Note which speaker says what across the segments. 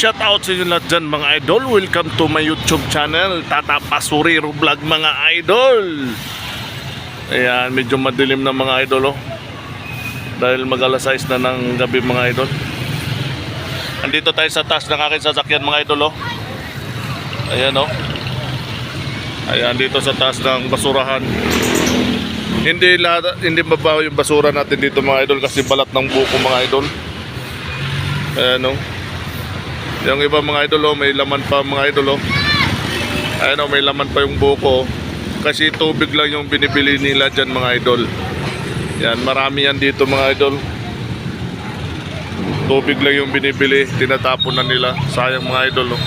Speaker 1: shout out sa inyo lahat dyan mga idol. Welcome to my YouTube channel, Tata Pasuriro Vlog mga idol. Ayan, medyo madilim na mga idol oh. Dahil mag alas 6 na ng gabi mga idol. Andito tayo sa taas ng aking sasakyan mga idol oh. Ayan oh. Ayan dito sa taas ng basurahan. Hindi lahat, hindi mabaho yung basura natin dito mga idol kasi balat ng buko mga idol. Ayan oh. Yung iba mga idol oh, may laman pa mga idol oh. Ayan oh, may laman pa yung buko. Kasi tubig lang yung binibili nila dyan mga idol. Yan, marami yan dito mga idol. Tubig lang yung binibili, tinatapon na nila. Sayang mga idol oh.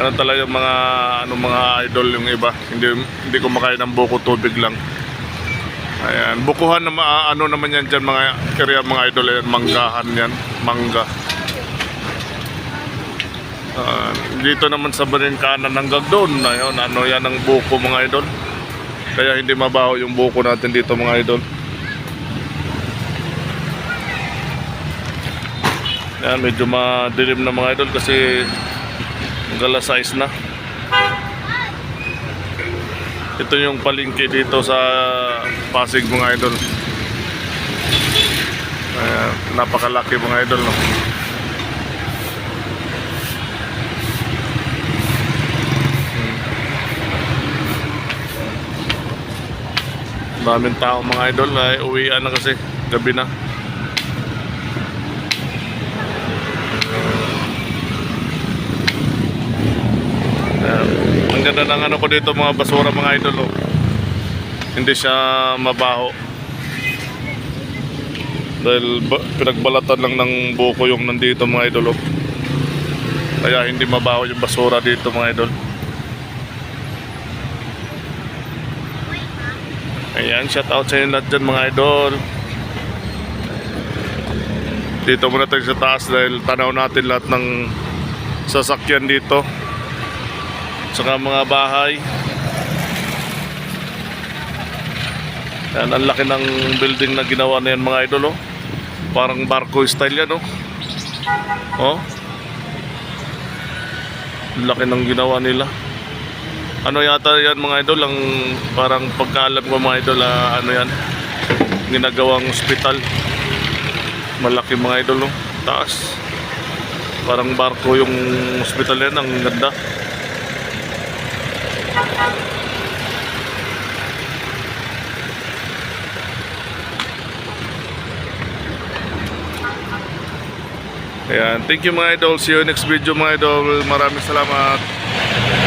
Speaker 1: Ano talaga mga ano mga idol yung iba. Hindi hindi kumakain ng buko tubig lang. Ayan, bukuhan na ano naman yan dyan mga area mga idol yan, manggahan yan, mangga. Ah, dito naman sa kanan ng doon, ayun, ano yan ang buko mga idol. Kaya hindi mabaho yung buko natin dito mga idol. Yan, medyo madilim na mga idol kasi gala size na. Ito yung palengke dito sa Pasig mga idol. Ayan, napakalaki mga idol no. Daming tao mga idol ay uwian na kasi gabi na. Ang ganda ng ano ko dito mga basura mga idol oh. Hindi siya mabaho. Dahil ba- pinagbalatan lang ng buko yung nandito mga idol oh. Kaya hindi mabaho yung basura dito mga idol. Ayan, shout out sa inyo lahat dyan mga idol. Dito muna tayo sa taas dahil tanaw natin lahat ng sasakyan dito. Saka mga bahay. Yan, ang laki ng building na ginawa na yan mga idol oh. Parang barko style yan oh. Oh. Ang laki ng ginawa nila. Ano yata yan mga idol, ang parang pagkaalam ko mga idol, ah, ano yan, ginagawang hospital. Malaki mga idol, no? taas. Parang barko yung hospital yan, ang ganda. Ayan, thank you mga idol. See you next video mga idol. Maraming salamat.